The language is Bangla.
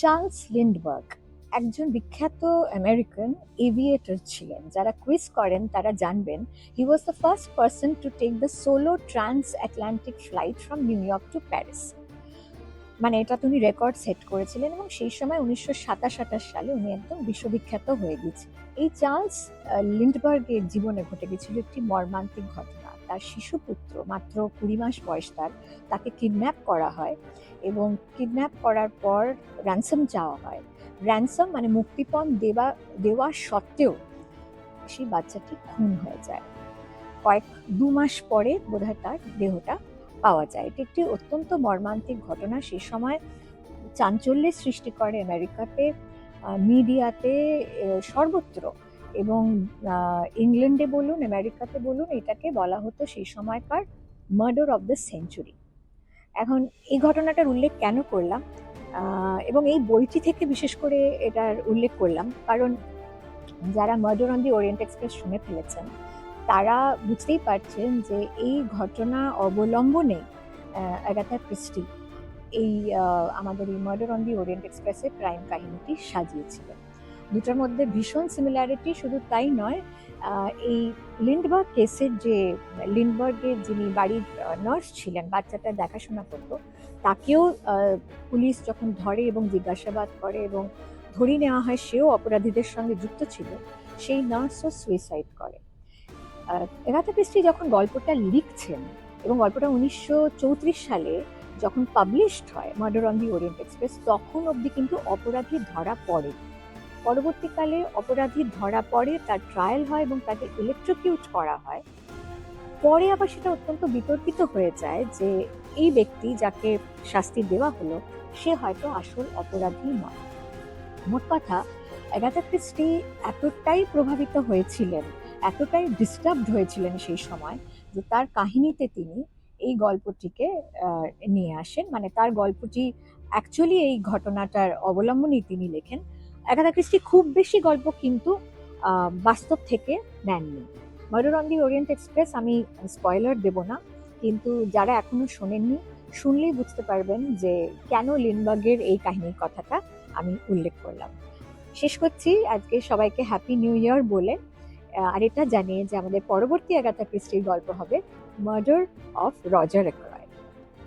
চার্লস লিন্ডবার্গ একজন বিখ্যাত আমেরিকান এভিয়েটর ছিলেন। যারা কুইজ করেন, তারা জানবেন he was the first person to take the solo transatlantic flight from New York to Paris মানে এটা তিনি রেকর্ড সেট করেছিলেন এবং সেই সময় উনিশশো সাতাশ আঠাশ সালে উনি একদম বিশ্ববিখ্যাত হয়ে গেছেন। এই চার্লস লিন্ডবার্গের জীবনে ঘটে গেছিল একটি মর্মান্তিক ঘটনা। তার শিশুপুত্র মাত্র কুড়ি মাস বয়স তার, তাকে কিডন্যাপ করা হয় এবং কিডন্যাপ করার পর র্যানসাম চাওয়া হয়। র্যানসাম মানে মুক্তিপণ দেওয়া দেওয়া সত্ত্বেও সেই বাচ্চাটি খুন হয়ে যায়। কয়েক দু মাস পরে বোধহয় তার দেহটা পাওয়া যায়। এটি একটি অত্যন্ত মর্মান্তিক ঘটনা। সেই সময় চাঞ্চল্যের সৃষ্টি করে আমেরিকাতে মিডিয়াতে সর্বত্র। এবং ইংল্যান্ডে বলুন, আমেরিকাতে বলুন, এটাকে বলা হতো সেই সময়কার মার্ডার অফ দ্য সেঞ্চুরি। এখন এই ঘটনাটার উল্লেখ কেন করলাম? এবং এই বইটি থেকে বিশেষ করে এটার উল্লেখ করলাম কারণ যারা Murder on the Orient Express শুনে ফেলেছেন, তারা বুঝতেই পারছেন যে এই ঘটনা অবলম্বনে অ্যাগাথা ক্রিস্টি এই আমাদের এই মার্ডার অন দি ওরিয়েন্ট এক্সপ্রেসের ক্রাইম কাহিনীটি সাজিয়েছিলেন। দুটার মধ্যে ভীষণ সিমিলারিটি শুধু তাই নয় এই লিন্ডবার্গ কেসের যে লিন্ডবার্গের যিনি বাড়ির নার্স ছিলেন, বাচ্চাটা দেখাশোনা করতো, তাকেও পুলিশ যখন ধরে এবং জিজ্ঞাসাবাদ করে এবং ধরিয়ে নেওয়া হয়, সেও অপরাধীদের সঙ্গে যুক্ত ছিল, সেই নার্সও সুইসাইড করে। এগাথা ক্রিস্টি যখন গল্পটা লিখছেন এবং গল্পটা উনিশশো চৌত্রিশ সালে যখন পাবলিশড হয় Murder on the Orient Express তখন অবধি কিন্তু অপরাধী ধরা পড়ে পরবর্তীকালে অপরাধী ধরা পড়ে, তার ট্রায়াল হয় এবং তাকে ইলেকট্রিকিউট করা হয়। পরে আবার সেটা অত্যন্ত বিতর্কিত হয়ে যায় যে এই ব্যক্তি যাকে শাস্তি দেওয়া হলো, সে হয়তো আসল অপরাধী নয়। মোট কথা অ্যাগাথা ক্রিস্টি এতটাই প্রভাবিত হয়েছিলেন, এতটাই ডিস্টার্বড হয়েছিলেন সেই সময় যে তার কাহিনীতে তিনি এই গল্পটিকে নিয়ে আসেন। মানে তার গল্পটি অ্যাকচুয়ালি এই ঘটনাটার অবলম্বনেই তিনি লেখেন। অ্যাগাথা ক্রিস্টি খুব বেশি গল্প কিন্তু বাস্তব থেকে নেননি। Murder on the Orient Express আমি স্পয়লার দেব না, কিন্তু যারা এখনও শোনেননি, শুনলেই বুঝতে পারবেন যে কেন লিনবার্গের এই কাহিনীর কথাটা আমি উল্লেখ করলাম। শেষ করছি, আজকে সবাইকে হ্যাপি নিউ ইয়ার বলে। আর এটা জানিয়ে যে আমাদের পরবর্তী আগাথা ক্রিস্টির গল্প হবে মার্ডার অফ রজার